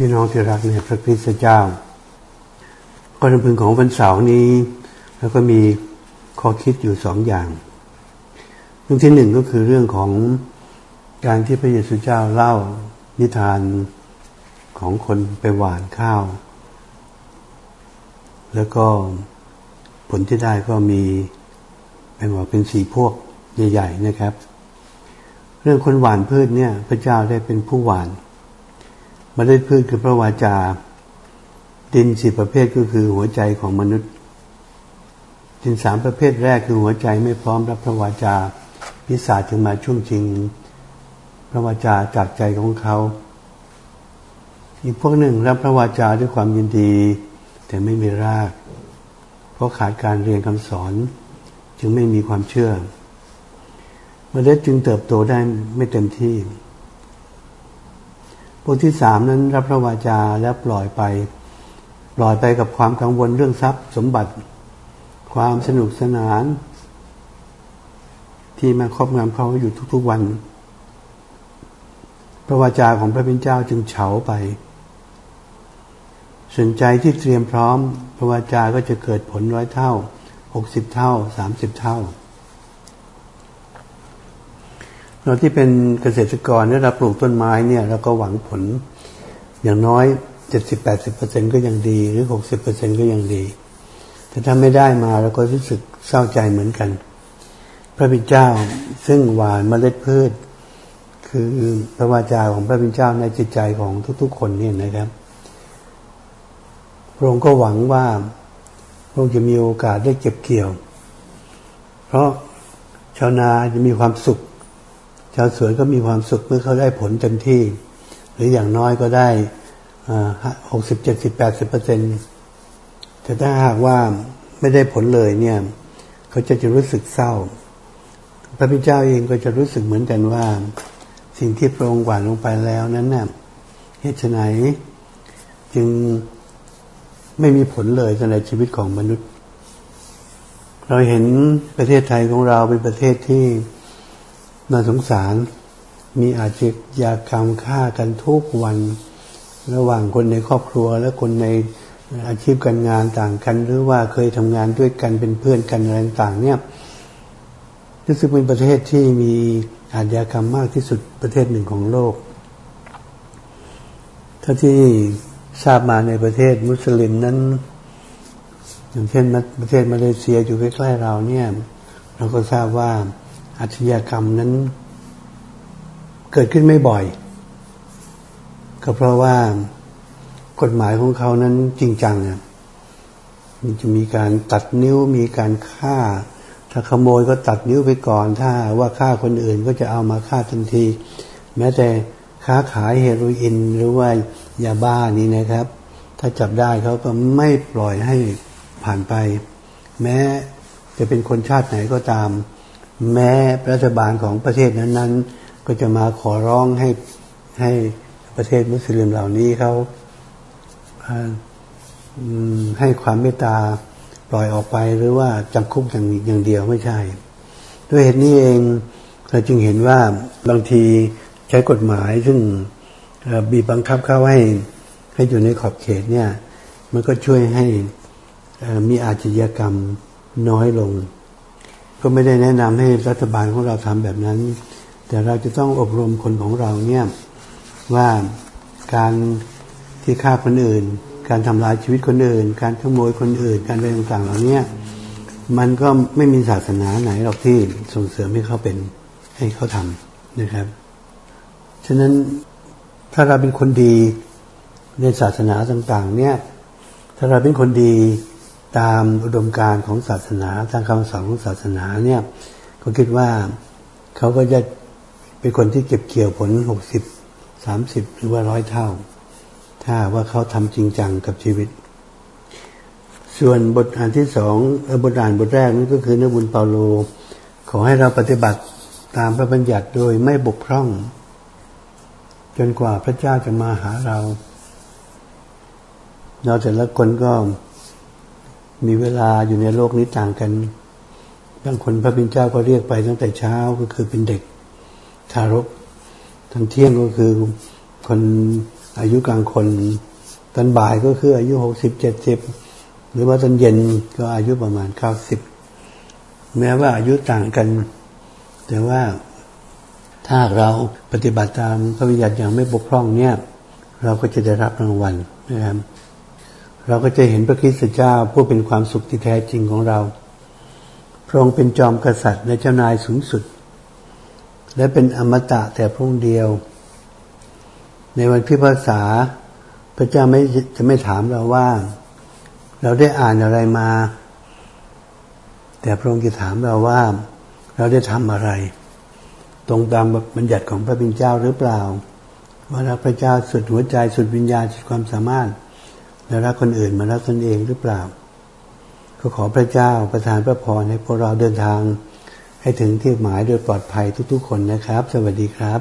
พี่น้องที่รักในพระคริสต์เจ้าก็รำพึงของวันเสาร์นี้ แล้วก็มีข้อคิดอยู่สองอย่างเรื่องที่หนึ่งก็คือเรื่องของการที่พระเยซูเจ้าเล่านิทานของคนไปหวานข้าว แล้วก็ผลที่ได้ก็มีแบ่งออกเป็นสี่พวกใหญ่ ๆ นะครับ เรื่องคนหวานพืชเนี่ย พระเจ้าได้เป็นผู้หวาน มาได้พืชคือพระวาจา ดินสี่ประเภทก็คือหัวใจของมนุษย์ ดินสามประเภทแรกคือหัวใจไม่พร้อมรับพระวาจาพิศาจจึงมาช่วงชิง พระวาจาจากใจของเขา อีกพวกหนึ่งรับพระวาจาด้วยความยินดี แต่ไม่มีราก เพราะขาดการเรียนคำสอน จึงไม่มีความเชื่อมเมล็ดจึงเติบโตได้ไม่เต็มที่ พวกที่สามนั้นรับพระวาจาแล้วปล่อยไป ปล่อยไปกับความกังวลเรื่องทรัพย์สมบัติ ความสนุกสนาน ที่มาครอบงำเขาอยู่ทุกๆวัน พระวาจาของพระเป็นเจ้าจึงเฉาไปสนใจที่เตรียมพร้อม พระวาจาก็จะเกิดผลร้อยเท่าหกสิบเท่าสามสิบเท่า เราที่เป็นเกษตรกรเนี่ยเราปลูกต้นไม้เนี่ยเราก็หวังผลอย่างน้อยเจ็ดสิบแปดสิบเปอร์เซ็นก็ยังดีหรือหกสิบเปอร์เซ็นก็ยังดี แต่ถ้าไม่ได้มาเราก็รู้สึกเศร้าใจเหมือนกัน พระบิดเจ้าซึ่งหวานเมล็ดพืช คือพระวาจาของพระบิดเจ้าในจิตใจของทุก ๆ คนเนี่ยนะครับพระองค์ก็หวังว่าพระองค์จะมีโอกาสได้เก็บเกี่ยว เพราะชาวนาจะมีความสุข ชาวสวนก็มีความสุขเมื่อเขาได้ผลเต็มที่ หรืออย่างน้อยก็ได้หกสิบเจ็ดสิบแปดสิบเปอร์เซ็นแต่ถ้าหากว่าไม่ได้ผลเลยเนี่ย เขาจะจะรู้สึกเศร้า พระพิจ้าเองก็จะรู้สึกเหมือนกันว่า สิ่งที่พระองค์หวานลงไปแล้วนั้นน่ะเหตุไฉนจึงไม่มีผลเลยในชีวิตของมนุษย์ เราเห็นประเทศไทยของเราเป็นประเทศที่ น่าสงสาร มีอาชญากรรมฆ่ากันทุกวันระหว่างคนในครอบครัวและคนในอาชีพการงานต่างกัน หรือว่าเคยทำงานด้วยกันเป็นเพื่อนกันอะไรต่างเนี่ยรู้สึกเป็นประเทศที่มีอาชญากรรมมากที่สุดประเทศหนึ่งของโลกถ้าที่ทราบมาในประเทศมุสลิมนั้น อย่างเช่นประเทศมาเลเซียอยู่ใกล้ๆเราเนี่ย เราก็ทราบว่า อาชญากรรมนั้น เกิดขึ้นไม่บ่อย ก็เพราะว่ากฎหมายของเขานั้นจริงจังเนี่ยมันจะมีการตัดนิ้วมีการฆ่า ถ้าขโมยก็ตัดนิ้วไปก่อน ถ้าว่าฆ่าคนอื่นก็จะเอามาฆ่าทันที แม้แต่ค้าขายเฮโรอีนหรือว่ายาบ้านี้นะครับ ถ้าจับได้เขาก็ไม่ปล่อยให้ผ่านไป แม้จะเป็นคนชาติไหนก็ตาม แม้รัฐบาลของประเทศนั้น ๆ ก็จะมาขอร้องให้ให้ประเทศมุสลิมเหล่านี้เขาให้ความเมตตาปล่อยออกไปหรือว่าจำคุกอย่างอย่างเดียวไม่ใช่ ด้วยเหตุนี้เองเราจึงเห็นว่าบางทีใช้กฎหมายซึ่งบีบบังคับเขาให้ให้อยู่ในขอบเขตเนี่ย มันก็ช่วยให้มีอาชญากรรมน้อยลง ก็ไม่ได้แนะนำให้รัฐบาลของเราทำแบบนั้น แต่เราจะต้องอบรมคนของเราเนี่ยว่าการที่ฆ่าคนอื่น การทำลายชีวิตคนอื่น การขโมยคนอื่น การอะไรต่างๆเหล่านี้มันก็ไม่มีศาสนาไหนหรอกที่ส่งเสริมให้เขาเป็นให้เขาทำนะครับ ฉะนั้นถ้าเราเป็นคนดีในศาสนาต่างๆ เนี่ย ถ้าเราเป็นคนดี ตามอุดมการณ์ของศาสนาทางคำสอนของศาสนาเนี่ยก็คิดว่าเขาก็จะเป็นคนที่เก็บเกี่ยวผลหกสิบสามสิบหรือว่าร้อยเท่า ถ้าว่าเขาทำจริงจังกับชีวิต ส่วนบทอ่านที่สองบทอ่านบทแรกนี่ก็คือนบุญเปาโล ขอให้เราปฏิบัติตามพระบัญญัติโดยไม่บกพร่อง จนกว่าพระเจ้าจะมาหาเราเราแต่ละคนก็ มีเวลาอยู่ในโลกนี้ต่างกันบางคนพระบิณเจ้าก็เรียกไปตั้งแต่เช้าก็คือเป็นเด็กทารกทันเที่ยงก็คือคนอายุกลางคนตอนบ่ายก็คืออายุหกสิบเจ็ดสิบหรือว่าตอนเย็นก็อายุประมาณเก้าสิบแม้ว่าอายุต่างกัน แต่ว่าถ้าเราปฏิบัติตามพระวิญญัติอย่างไม่บกพร่องเนี่ย เราก็จะได้รับรางวัลนะครับ เราก็จะเห็นพระคริสต์เจ้าผู้เป็นความสุขที่แท้จริงของเรา พระองค์เป็นจอมกษัตริย์และเจ้านายสูงสุด และเป็นอมตะแต่พระองค์เดียว ในวันพิพากษา พระเจ้าไม่จะไม่ถามเราว่า เราได้อ่านอะไรมา แต่พระองค์จะถามเราว่า เราได้ทำอะไร ตรงตามบัญญัติของพระบิดาเจ้าหรือเปล่าว่ารักพระเจ้าสุดหัวใจสุดวิญญาณสุดความสามารถ และรักคนอื่นมารักตนเองหรือเปล่า ก็ขอพระเจ้าประทานพระพรให้พวกเราเดินทาง ให้ถึงที่หมายโดยปลอดภัยทุกๆคนนะครับ สวัสดีครับ